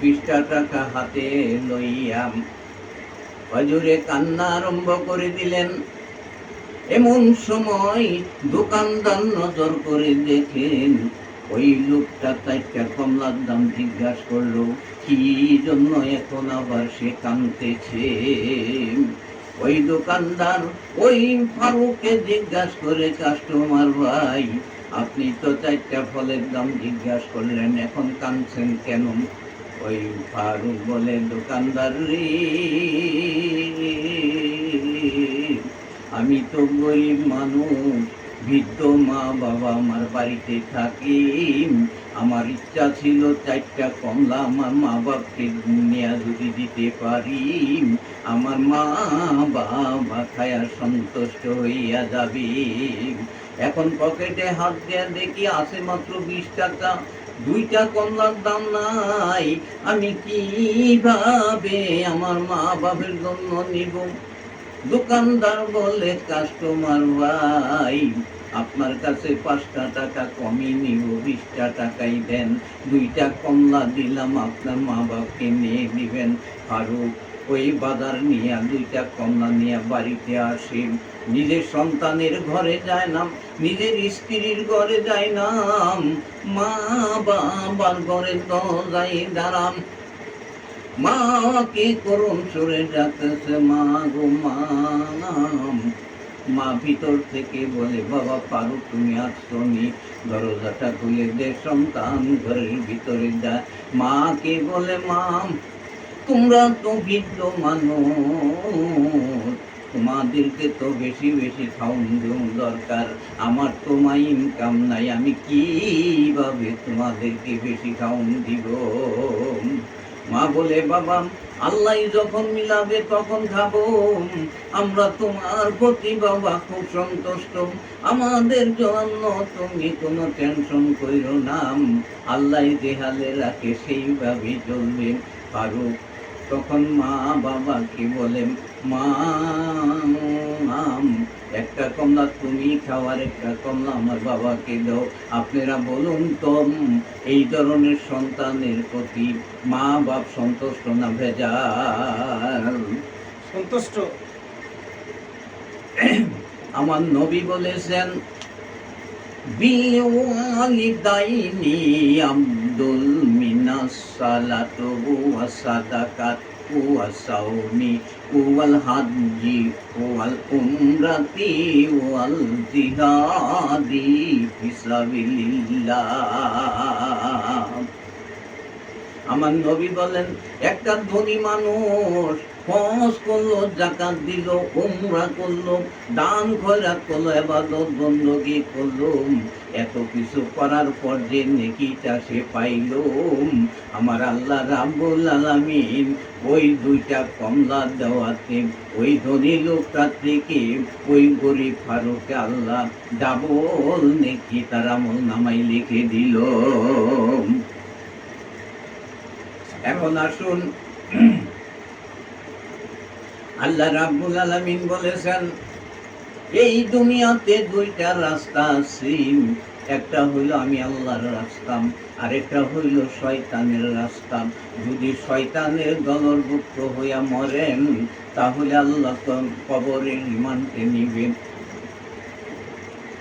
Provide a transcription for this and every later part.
বিশটা টাকা হাতে লইয়াম। হজুরে কান্না আরম্ভ করে দিলেন। এমন সময় দোকানদার নজর করে দেখেন ওই লোকটা চারটা কমলার দাম জিজ্ঞাসা করল, কি জন্য এখন আবার সে কানতেছে? ওই দোকানদার, ওই ফারুককে জিজ্ঞাসা করে, কাস্টমার ভাই, আপনি তো চারটা ফলের দাম জিজ্ঞাসা করলেন, এখন কানছেন কেন? ওই ফারুক বলে দোকানদার রে। আমি তো গরিব মানুষ, বৃদ্ধ মা বাবা আমার বাড়িতে থাকি আমার ইচ্ছা ছিল চারটা কমলা আমার মা বাপকে নিয়ে যদি দিতে পারি আমার মা বাবা খায়া সন্তুষ্ট হইয়া যাবে। এখন পকেটে হাত দেয়া দেখি আছে মাত্র বিশ টাকা। দুইটা কমলার দাম নাই। আমি কীভাবে আমার মা বাপের জন্য নিব? দোকানদার বলে, কাস্টমার ভাই, আপনার কাছে পাঁচটা টাকা কমই নিব, বিশটা টাকাই দেন। দুইটা কমলা দিলাম, আপনার মা বাপকে নিয়ে দিবেন ফারুক ওই বাজার নিয়ে দুইটা কমলা নিয়ে বাড়িতে আসি। নিজের সন্তানের ঘরে যায় না নিজের স্ত্রীর ঘরে যায় না মা বাবার ঘরে তো যাই দাঁড়াম। মা, কি করুন সরে ডাকতেছে, মা গো, মা মা ভিতর থেকে বলে, বাবা পারো তুমি আসছো নি। দরজাটা খুলে দে, সন্তান ঘরের ভিতরে যায়। মা কে বলে মা তোমরা তো বৃদ্ধ মানুষ। তোমাদেরকে তো বেশি বেশি দেওয়া দরকার। আমার তো মা ইনকাম নাই, আমি কীভাবে তোমাদেরকে বেশি খাওন দিব? মা বলে, বাবা, আল্লাহ যখন মিলাবে তখন খাব। আমরা তোমার প্রতি বাবা খুব সন্তুষ্ট। আমাদের জন্য তুমি কোনো টেনশন করিও না। আল্লাহ যে হালে রাখে সেইভাবে চলবে। ফারুক তখন মা বাবা কি বলে মা একটা কমলা তুমি খাওয়ার একটা কমলা আমার বাবাকে দাও। আপনারা বলুন তো এই ধরনের সন্তানের প্রতি মা বাপ সন্তুষ্ট না ভেজাল? সন্তুষ্ট? আমার নবী বলেছেন বিওয়ালিদাইনি আব্দুল মিনাস সালাতু ওয়া সাদাকাত ওয়া সাওমি ওয়াল হাজ্জি ওয়াল উমরাতি ওয়াল জিহাদি ফিসাবিলিল্লাহ আমার নবী বলেন একটা ধনী মানুষ হজ করল, জাকাত দিল, উমরা করল, দান খয়রাত করল, এবাদত বন্দগি করল। এত কিছু করার পর যে নেকিটা সে পাইল। আমার আল্লাহ রাব্বুল আলামিন ওই দুইটা কমলা দেওয়াতে, ওই ধনী লোকটা থেকে ওই গরিব ফারুককে আল্লাহ ডাবল নেকি তার আমল নামাই লিখে দিল। এখন আসুন। আল্লাহ রাব্বুল আলামিন বলেছেন, এই দুনিয়াতে দুইটা রাস্তা আছে। একটা হইল আমি আল্লাহর রাস্তা, আরেকটা হইল শয়তানের রাস্তা। যদি শয়তানের দলরভুক্ত হইয়া মরেন, তাহলে আল্লাহ তো কবরের রিমান্ডে নিবেন।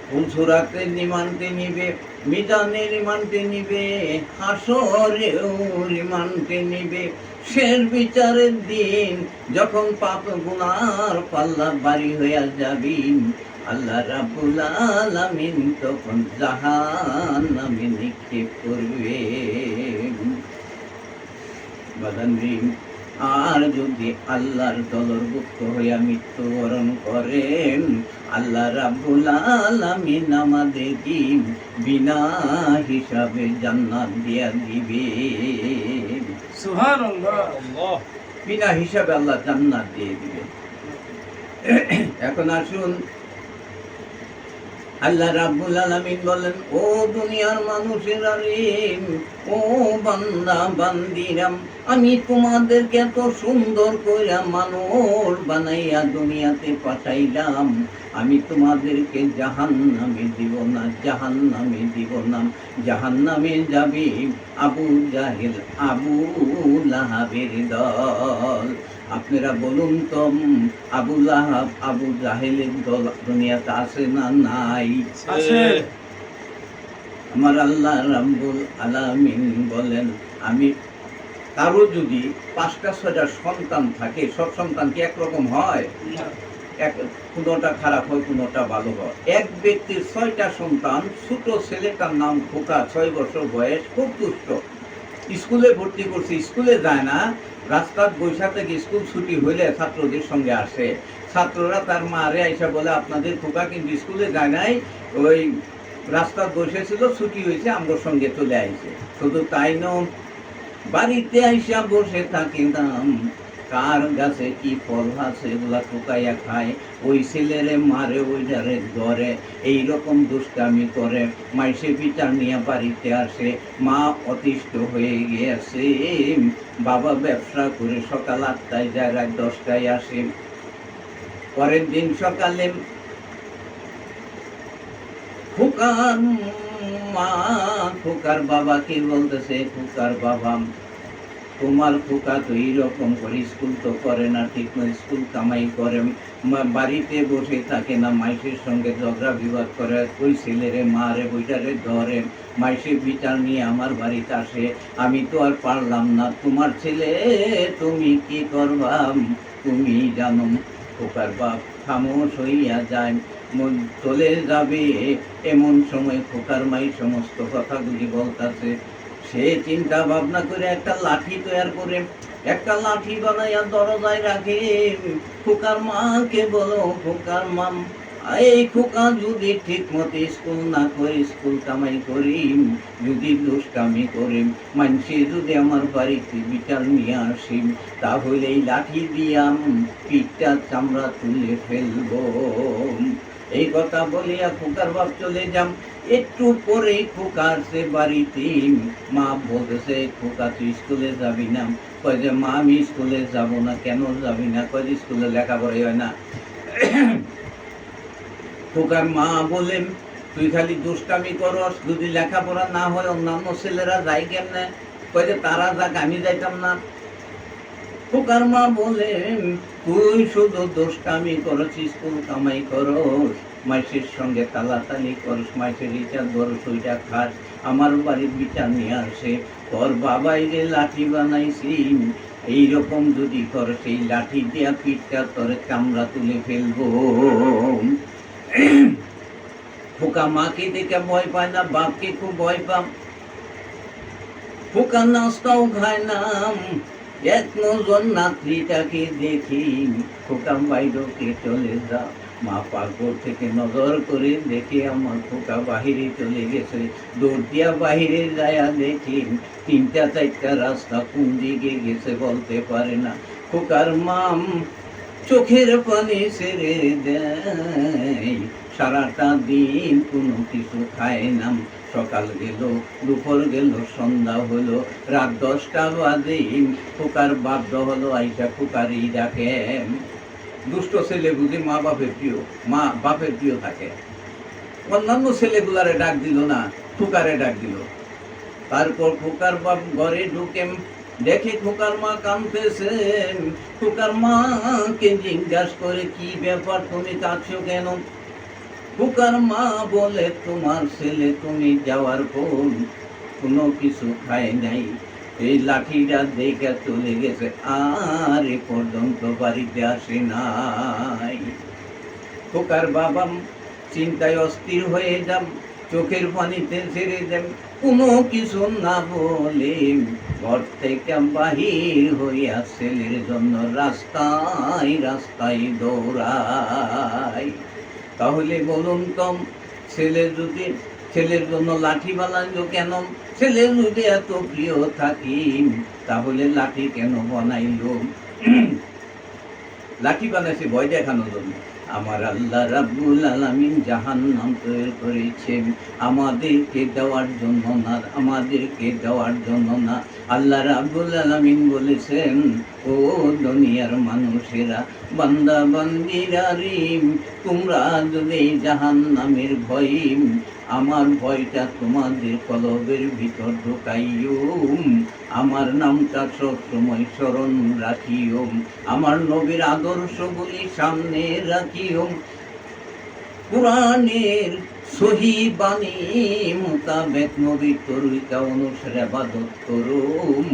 ফুলসুরাতে রিমান্ডে নিবে? মিজানে রিমান্ডে নিবে হাসরেও রিমান্ডে নিবে। শের বিচারের দিন যখন পাপ গুনার পাল্লা বাড়ি হইয়া যাবি আল্লাহ রাবুল আলামিন তখন জাহান নামে নিক্ষেপ করবে বাদান্দ্রী আর যদি আল্লাহর দলরভুক্ত হইয়া মৃত্যুবরণ করেন, আল্লাহ রাব্বুল আলামিন আমাদের কি বিনা হিসাবে জান্নাত দিয়া দিবে। বিনা হিসাবে আল্লাহ জান্নাত দিয়ে দিবে। এখন আসুন আল্লাহ রাব্বুল আলামিন বলেন, ও দুনিয়ার মানুষেরা রে ও বান্দা, বান্দিরাম, আমি তোমাদেরকে এত সুন্দর কইরা মানুষ বানাইয়া দুনিয়াতে পাঠাইলাম। আমি তোমাদেরকে জাহান নামে দিব না জাহান নামে দিব না। জাহান নামে যাবে আবু জাহেল, আবু লাহাবের দল। আপনারা বলুন তো উম, আবু লাহাব আবু জাহেলের দল দুনিয়াতে আছে না নাই? আছে। আমার আল্লাহ রাব্বুল আলামিন বলেন আমি কারও যদি পাঁচটা ছয়টা সন্তান থাকে সব সন্তান কি একরকম হয়? এক কোনোটা খারাপ হয় কোনোটা ভালো হয়। এক ব্যক্তির ছয়টা সন্তান ছোট ছেলেটার নাম খোকা ছয় বছর বয়স খুব দুষ্ট। স্কুলে ভর্তি করছে, স্কুলে যায় না। রাস্তার বৈশা থেকে স্কুল ছুটি হইলে ছাত্রদের সঙ্গে আসে। ছাত্ররা তার মা মারে আইসা বলে, আপনাদের খোকা কিন্তু স্কুলে যায় নাই। ওই রাস্তার বসেছিল ছুটি হয়েছে আমার সঙ্গে চলে আইছে। শুধু তাই নয়, বাড়িতে আইসা বসে থাকি দাম কার গাছে কি ফল আছে এগুলা টুকাইয়া খায়। ওই ছেলেরে মারে ওইটারে ধরে। এই রকম দুষ্টামি করে, মাইসে বিচার নিয়ে বাড়িতে আসে। মা অতিষ্ঠ হয়ে গিয়েছে। বাবা ব্যবসা করে সকাল আটটায় যায়, রাত দশটায় আসে। পরের দিন সকালে ফুকার মা, ফুকার বাবাকে বলতেছে? ফুকার বাবা তোমার ফুকা তো এইরকম করে স্কুল তো করে না, ঠিক মতো স্কুল কামাই করে। বাড়িতে বসে থাকে না, মাইসের সঙ্গে ঝগড়া বিবাদ করে। ওই ছেলেরে, মারে বইটারে ধরে। মাইসের বিচার নিয়ে আমার বাড়িতে আসে। আমি তো আর পারলাম না। তোমার ছেলে, তুমি কি করবা? তুমি জানো খোকার বাপ খামোশ হইয়া যায়। চলে যাবে এমন সময় খোকার মাই সমস্ত কথাগুলি বলতাছে। সে চিন্তা ভাবনা করে একটা লাঠি তৈরি করে, একটা লাঠি বানাইয়া দরজায় রাখে। খোকার মাকে বলো, খোকার মাম এই খোকা, যদি ঠিক মতো স্কুল না করে, স্কুল কামাই করি যদি দুষ্কামি করে মানুষে যদি আমার বাড়িতে বিচার নিয়ে আসি তাহলে এই লাঠি দিয়াম পিঠটা চামড়া তুলে ফেলব। এই কথা বলিয়া খোকার বাপ চলে যাম একটু পরে খোকার সে বাড়িতে। মা বলতেছে, খোকা, তুই স্কুলে যাবি না? কয় যে, মা, আমি স্কুলে যাব না। কেন যাবি না? কয় যে, স্কুলে লেখাপড়াই হয় না। খোকার মা বলেন তুই খালি দুষ্টামি করস। যদি লেখাপড়া না হয়, অন্যান্য ছেলেরা যায় কেমনে? কয় যে, তারা যাক, আমি যাইতাম না। খোকার মা বলে তুই শুধু দুষ্টামি করছিস স্কুল কামাই করস। মাইসের সঙ্গে তালাতালি করস, মাইসের রিচার্জ বড় সুইটা খাস। আমার বাড়ির বিচার নিয়ে আসে, তোর বাবাই যে লাঠি বানাইছি এইরকম যদি কর সেই লাঠি দিয়া পিঠটা তোর চামড়া তুলে ফেলব। খোকা মাকে দেখে ভয় পায় না, বাপকে খুব ভয় পাম খোকা নাস্তাও খায় না। এক নজর নাত্রীটাকে দেখি খোকা বাইরকে চলে যা। মা পাগল থেকে নজর করে দেখে আমার খোকা বাহিরে চলে গেছে। দৌড় দিয়া বাহিরে যায়া দেখি তিনটা চারটা রাস্তা কোন দিকে গেছে বলতে পারে না। খোকার মাম চোখের পানি ছেড়ে দেয়। সারাটা দিন কোনো কিছু খায় না। সকাল গেল, দুপুর গেল, সন্ধ্যা হলো, রাত দশটা বাজে, খোকার বাধ্য হলো, আইসা খোকারই ডাকে। দুষ্ট ছেলে বুঝি মা বাপের প্রিয়, মা বাপের প্রিয় থাকে। অন্যান্য ছেলেগুলারে ডাক দিল না, খোকারে ডাক দিল। তারপর খোকার বাপ ঘরে ঢুকে দেখে খোকার মা কাঁদতেছে। খোকার মাকে জিজ্ঞাসা করে, কি ব্যাপার? তুমি কাঁদছো কেন? খোকার মা বলে, তোমার ছেলে তুমি যাওয়ার পর কোনো কিছু খায় নাই। এই লাঠিটা দেখে চলে গেছে। আর এ পর্যন্ত বাড়িতে আসে নাই। খোকার বাবা, চিন্তায় অস্থির হয়ে যাম। চোখের পানিতে ছেড়ে দেন কোনো কিছু না বলে ঘর থেকে বাহির হইয়া ছেলের জন্য রাস্তায় রাস্তায় দৌড়াই। তাহলে বলুন কম ছেলে যদি ছেলের জন্য লাঠি বানাইলো কেন? ছেলে যদি এত প্রিয় থাকি, তাহলে লাঠি কেন বানাইলো? লাঠি বানাইছে ভয় দেখানোর জন্য। আমার আল্লাহ রাব্বুল আলামিন জাহান্নাম তৈরি করেছেন। আমাদেরকে দেওয়ার জন্য না, আমাদেরকে দেওয়ার জন্য না। আল্লাহ রাব্বুল আলামিন বলেছেন, ও দুনিয়ার মানুষেরা, বান্দা বান্দিরা রিম, তোমরা যদি জাহান্নামের ভয়, আমার ভয়টা তোমাদের কলবের ভিতর ঢুকাইও আমার নামটা সবসময় স্মরণ রাখিও আমার নবীর আদর্শগুলি সামনে রাখিও কোরআনের সহি বাণী মোতাবেক নবীর তরিকা অনুসারে আবাদত করুম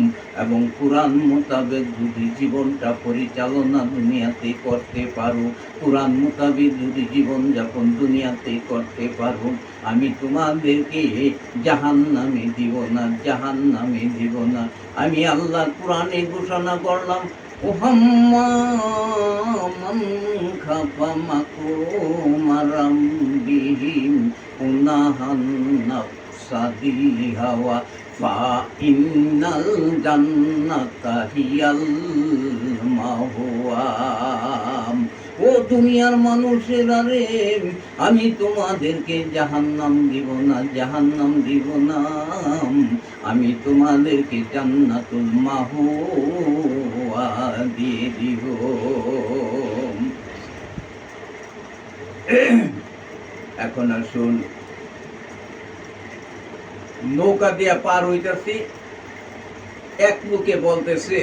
এবং কোরআন মোতাবেক যদি জীবনটা পরিচালনা দুনিয়াতে করতে পারো, কোরআন মোতাবেক যদি জীবন যাপন দুনিয়াতে করতে পারো, আমি তোমাদেরকে জাহান নামে দিব না জাহান নামে দিব না। আমি আল্লাহ কোরআনে ঘোষণা করলাম মাকুমারাম বিহিম উনাহান নাফসাদিল হাওয়া ফা ইন্নাল জান্নাতা হিয়াল মাহওয়া ও দুনিয়ার মানুষেরা রে, আমি তোমাদেরকে জাহান্নাম দিব না, জাহান্নাম দিব না। আমি তোমাদেরকে জান্নাতুল মাহুয়া দিয়ে দিব। এখন আসুন নৌকা দিয়া পার হইতাছি, এক লোকে বলতেছে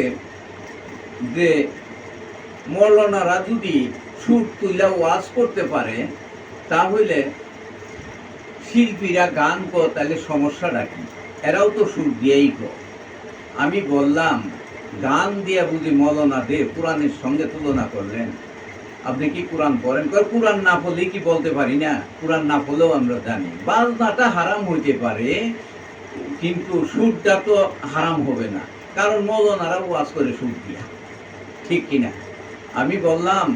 যে মৌলানারা যদি সুর তুইলা ওয়াজ করতে পারে, তাহলে শিল্পীরা গান কো তাহলে সমস্যাটা কি? এরাও তো সুর দিয়েই কো আমি বললাম, গান দিয়া বুঝি মৌলানা দে কোরআনের সঙ্গে তুলনা করলেন। আপনি কি কোরআন পড়েন? কয় কোরআন না পড়লে কি বলতে পারি না? কোরআন না পড়লেও আমরা জানি। বাজনাটা হারাম হইতে পারে, কিন্তু সুরটা তো হারাম হবে না। কারণ মৌলানারা ওয়াজ করে সুর দিয়া। ঠিক কিনা? আমি বললাম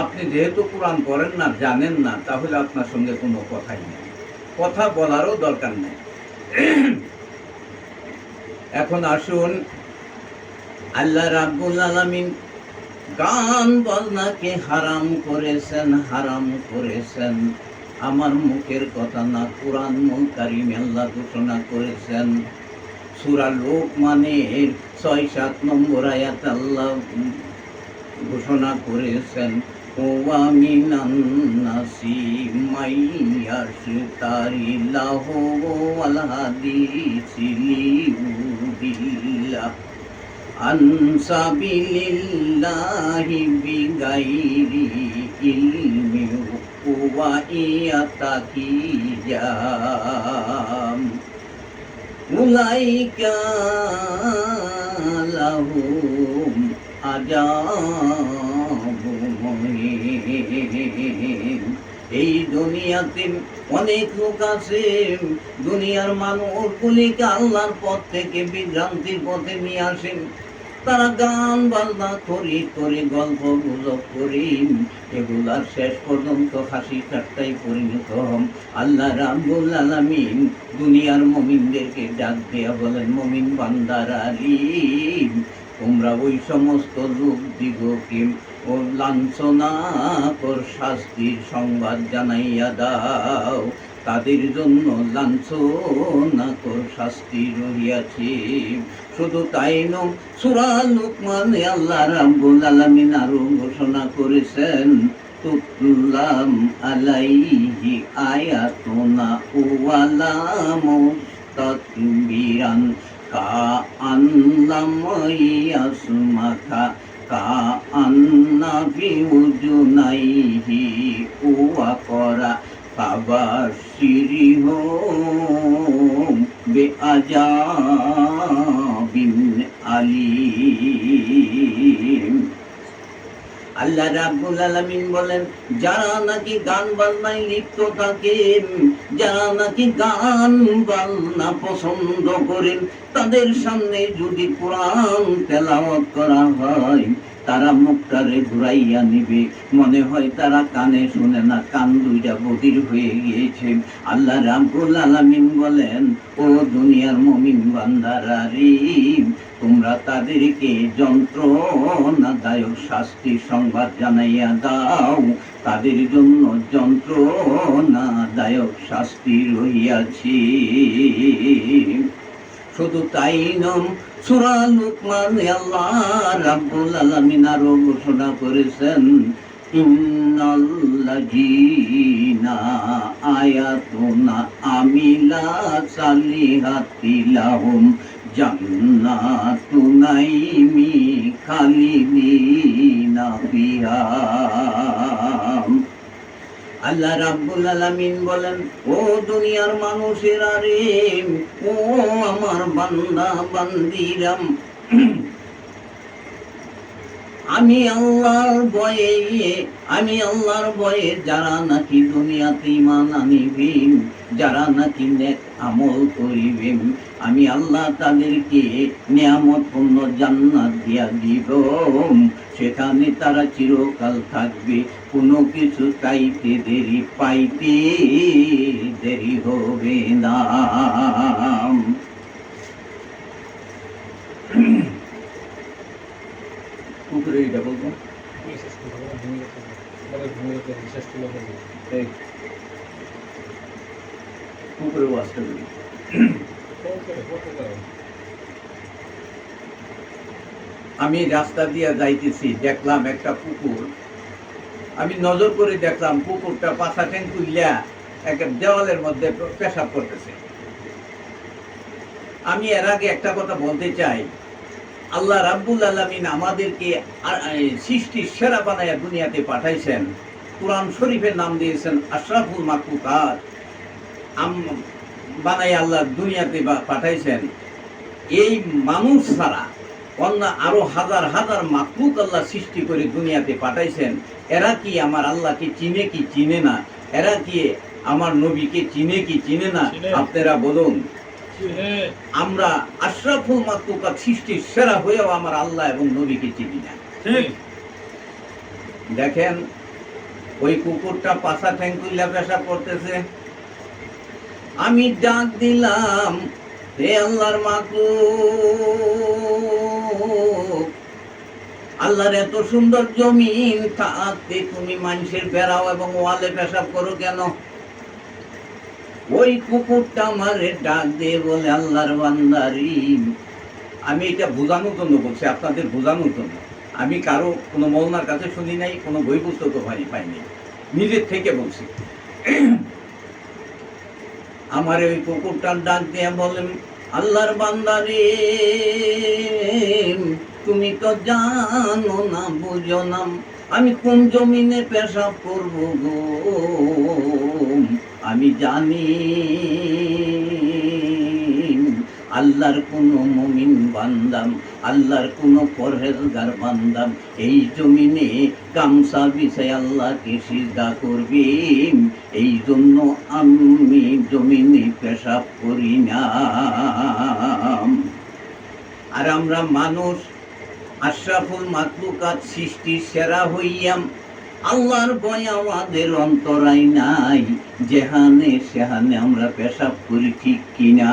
আপনি যেহেতু কোরআন পড়েন না, জানেন না, তাহলে আপনার সঙ্গে কোনো কথাই নেই। কথা বলারও দরকার নেই। এখন আসুন, আল্লাহ রাব্বুল আলামিন গান বাজনাকে হারাম করেছেন হারাম করেছেন। আমার মুখের কথা না কোরআন মুল কারিম আল্লাহ ঘোষণা করেছেন। সুরা লোক মানে ছয় সাত নম্বর আয়াত আল্লাহ ঘোষণা করেছেন। ওয়ামিনান নাসি মাইয়াশতারিল্লাহু ওয়াল হাদিসি লিউদিল্লাহ আন সাবিলিল্লাহি বিগাইরি ইলমি ওয়া ইয়াতাকিয়াম উলাইকা লাহুম আজাবু মুহিন। এই দুনিয়াতে অনেক লোক আছে, দুনিয়ার মানুষগুলিকে আল্লাহর পথ থেকে বিভ্রান্তির পথে নিয়ে আসেন তারা গান বাজনা করি, করে গল্প গুজব করি। এগুলার শেষ পর্যন্ত হাসি ঠাট্টাই পরিণত হন আল্লাহ রাব্বুল আলামিন দুনিয়ার মমিনদেরকে ডাক দেয়া বলেন, মমিন বান্দার আলিম, তোমরা ওই সমস্ত লোক দিগকে ও লাঞ্ছনা কর শাস্তির সংবাদ জানাইয়া দাও। তাদের জন্য লাঞ্ছনা কর শাস্তি রহিয়াছে। শুধু তাই নয়, সুরা আল্লাহ রাব্বুল আলামিন আরও ঘোষণা করেছেন, তুতলাম আলাইহি আয়াতুনা ওয়ালা মুস্তাকবিরান কা আনলাম ইয়াসমাকা কা আন্না ফি উজুনাইহি ওয়া করা আজা বিআজাবিন আলিম। আল্লাহ রাব্বুল আলামিন বলেন, যারা নাকি গান বাজনায় লিপ্ত থাকে, যারা নাকি গান বাজনা পছন্দ করেন, তাদের সামনে যদি কোরআন তেলাওয়াত করা হয়, তারা মুখটারে ঘুরাইয়া নিবে। মনে হয় তারা কানে শুনে না, কান দুইটা বধির হয়ে গিয়েছে। আল্লাহ রাব্বুল আলামিন বলেন, ও দুনিয়ার মুমিন বান্দারা রে তোমরা তাদেরকে যন্ত্রণাদায়ক শাস্তির সংবাদ জানাইয়া দাও। তাদের জন্য যন্ত্রণাদায়ক শাস্তি রহিয়াছি। শুধু তাই নম সুরা লুকমান আল্লাহ রাব্বুল আলামিন আরও ঘোষণা করেছেন আয়াতুনা আমিলা সালিহাতি লাহুম। জান্নাতু নাইমি খালিদিনা ফিহা আল্লাহ রাব্বুল আলামিন বলেন, ও দুনিয়ার মানুষেরা রে, ও আমার বান্দা, বান্দিরাম আমি আল্লাহর ভয়ে, আমি আল্লাহর বয়ে যারা নাকি দুনিয়াতে ইমান আনিবেন, যারা নাকি নেক আমল করিবেন, আমি আল্লাহ তাদেরকে নিয়ামতপূর্ণ জান্নাত দিয়া দিব। সেখানে তারা চিরকাল থাকবে, কোনো কিছু চাইতে দেরি পাইতে দেরি হবে না। এই কুকুরে ওয়াজটা আমি রাস্তা দিয়ে যাইতেছি, দেখলাম একটা পুকুর। আমি নজর করে দেখলাম পুকুরটা পাশা ঠ্যাং তুলিয়া একটা দেওয়ালের মধ্যে পেশাব করতেছে। আমি এর আগে একটা কথা বলতে চাই আল্লাহ রাব্বুল আলামিন আমাদেরকে সৃষ্টির সেরা বানাইয়া দুনিয়াতে পাঠাইছেন। কোরআন শরীফের নাম দিয়েছেন আশরাফুল মাকলুকাত আম বানাই আল্লাহ দুনিয়াতে পাঠাইছেন। এই মানুষ ছাড়া অন্য আরও হাজার হাজার মাকলুক আল্লাহ সৃষ্টি করে দুনিয়াতে পাঠাইছেন। এরা কি আমার আল্লাহকে চিনে কি চিনে না? এরা কি আমার নবীকে চিনে কি চিনে না। আপনারা বলুন। আমরা আশরাফুল মাকলুকাত সৃষ্টির সেরা হয়েও আমার আল্লাহ এবং নবীকে চিনি না। দেখেন ওই কুকুরটা পাশা ঠ্যাং তুইলা পেশা করতেছে আমি ডাক দিলাম হে আল্লাহর মাকুক আল্লাহর এত সুন্দর জমিন থাকতে তুমি মানুষের বেড়াও এবং ওয়ালে পেশাব করো কেন? ওই কুকুরটা আমারে ডাক দিয়ে বলে, আল্লাহর বান্দারি। আমি এটা বোঝানোর জন্য বলছি, আপনাদের বোঝানোর জন্য। আমি কারও কোনো মৌলার কাছে শুনি নাই, কোনো বই পুস্তকও পাই পাইনি নিজের থেকে বলছি। আমার ওই কুকুরটার ডাক দিয়ে বলেন আল্লাহর বান্দারে, তুমি তো জানো না, বুঝো না। আমি কোন জমিনে পেশাব করব গো? আমি জানি আল্লাহর কোনো মমিন বান্দাম, আল্লাহর কোনো পরহেজগার বান্দাম, এই জমিনে গামছা বিছাই আল্লাহকে সিজদা করবে। এই জন্য আমি জমিনে পেশাব করি না। আর আমরা মানুষ, আশরাফুল মাকলুকাত সৃষ্টির সেরা হইয়াম। আল্লাহর ভয় আমাদের অন্তরাই নাই। যেহানে সেহানে আমরা পেশাব করি ঠিক কিনা।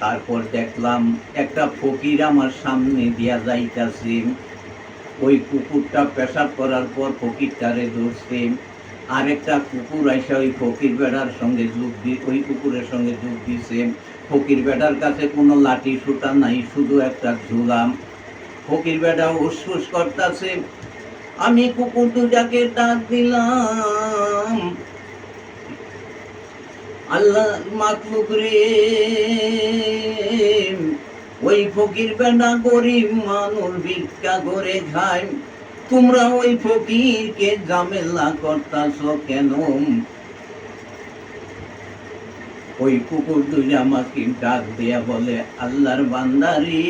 তারপর দেখলাম একটা ফকির আমার সামনে দিয়া যাইতাছে। ওই কুকুরটা পেশাব করার পর ফকিরটারে ধরছে। আরেকটা কুকুর আইসা ওই ফকির বেড়ার সঙ্গে যোগ দি ওই কুকুরের সঙ্গে যোগ দিছে। ফকির বেড়ার কাছে কোনো লাঠি সুতা নাই শুধু একটা ঝুলাম। ফকির বেড়া উসফুস করতেছে। আমি কুকুর দুটাকে ডাক দিলাম, আল্লাহ মাকলুক রে, ওই ফকির বেটা গরিব মানুষ ভিক্ষা করে খায়। তোমরা ওই ফকিরকে জামেলা করতাছ কেন? ওই কুকুর দুই আমাকে ডাক দিয়া বলে, আল্লাহর বান্দারি,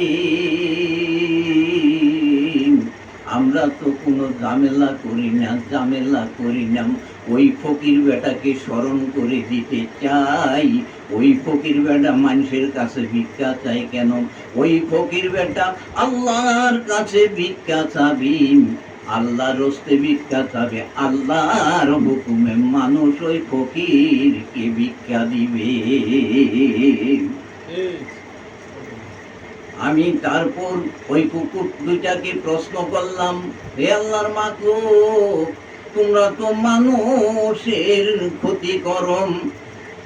আমরা তো কোনো ঝামেলা করি না, ঝামেলা করি না। ওই ফকির বেটাকে স্মরণ করে দিতে চাই। ওই ফকির বেটা মানুষের কাছে ভিক্ষা চাই কেন? ওই ফকির বেটা আল্লাহর কাছে ভিক্ষা চাবি। আল্লাহর রস্তে ভিক্ষা চাবে, আল্লাহর হুকুমে মানুষ ওই ফকিরকে ভিক্ষা দিবে। আমি তারপর ওই কুকুর দুইটাকে প্রশ্ন করলাম, হে আল্লাহর মাকো তোমরা তো মানুষের ক্ষতি করম।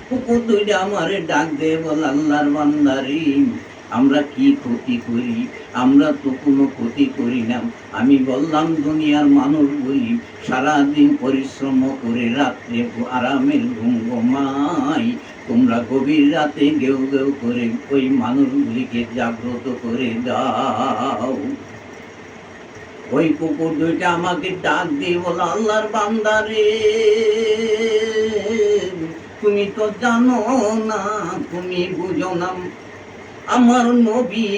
কুকুর দুইটা আমার ডাক দে বল আল্লাহর বান্দারি আমরা কি ক্ষতি করি? আমরা তো কোনো ক্ষতি করি না। আমি বললাম, দুনিয়ার মানুষ বলি সারাদিন পরিশ্রম করে রাত্রে আরামের ঘুম ঘুমাই তোমরা গভীর রাতে গেউ গেউ করে ওই মানুষগুলিকে জাগ্রত করে দাও। ওই কুকুর দুইটা আমাকে ডাক দিয়ে বলো আল্লাহর বান্দারে তুমি তো জানো না, তুমি বুঝো না। আমার নবী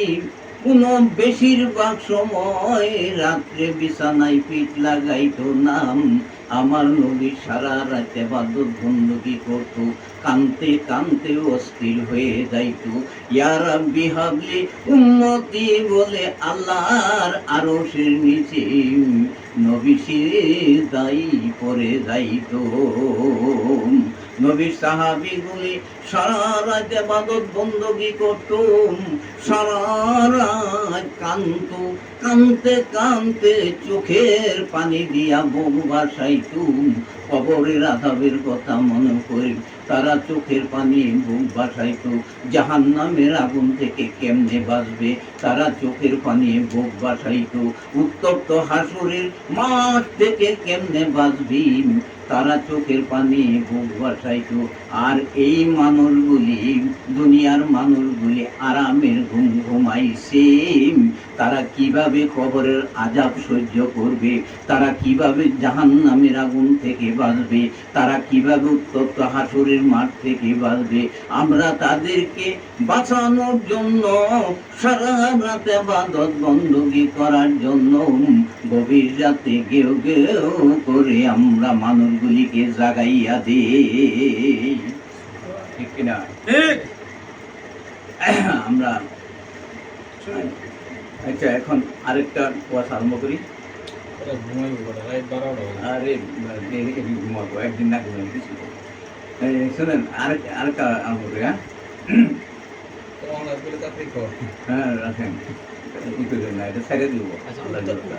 কোন বেশিরভাগ সময় রাত্রে বিছানায় পিঠ লাগাইতো নাম। আমার নবী সারা রাতে বাদত বন্দুকি করতো, কানতে কানতে অস্থির হয়ে যাইতো। ইয়ারা বিহাবলি উন্নতি বলে আল্লাহর আরশের নিচে নবী সে দায়ী পরে যাইতো। নবীর সাহাবিগুলি সারা রাত এবাদত বন্দগি করত সারা রাত কান্ত, কানতে কানতে চোখের পানি দিয়া বুক ভাসাইত কবরের আধাবের কথা মনে করি, তারা চোখের পানি বুক ভাসাইত জাহান নামের আগুন থেকে কেমনে বাঁচবে? তারা চোখের পানি বুক ভাসাইত উত্তপ্ত হাসুরের মাঠ থেকে কেমনে বাঁচবি? তারা চোখের পানি বুক ভাসাইত আর এই মানুষগুলি, দুনিয়ার মানুষগুলি আরামের ঘুম ঘুমাইছে। তারা কীভাবে কবরের আজাব সহ্য করবে? তারা কীভাবে জাহান নামের আগুন থেকে বাঁচবে? তারা কীভাবে উত্তপ্ত হাসুরের মাঠ থেকে বাঁচবে? আমরা তাদেরকে বাঁচানোর জন্য সারা রাতে বাদত বন্দী করার জন্য গভীর রাতে গেও গেও করে আমরা মানুষগুলিকে জাগাইয়া দিই ঠিক কিনা? ঠিক। আমরা আচ্ছা এখন আরেকটা কোয়াশ আরম্ভ করি। আরে এদিকে ঘুমাবো একদিন না ঘুমাই কিছু শোনেন আরেক আরেকটা আরম্ভ করি হ্যাঁ? হ্যাঁ রাখেন। এটা দিব আল্লাহর দরকার।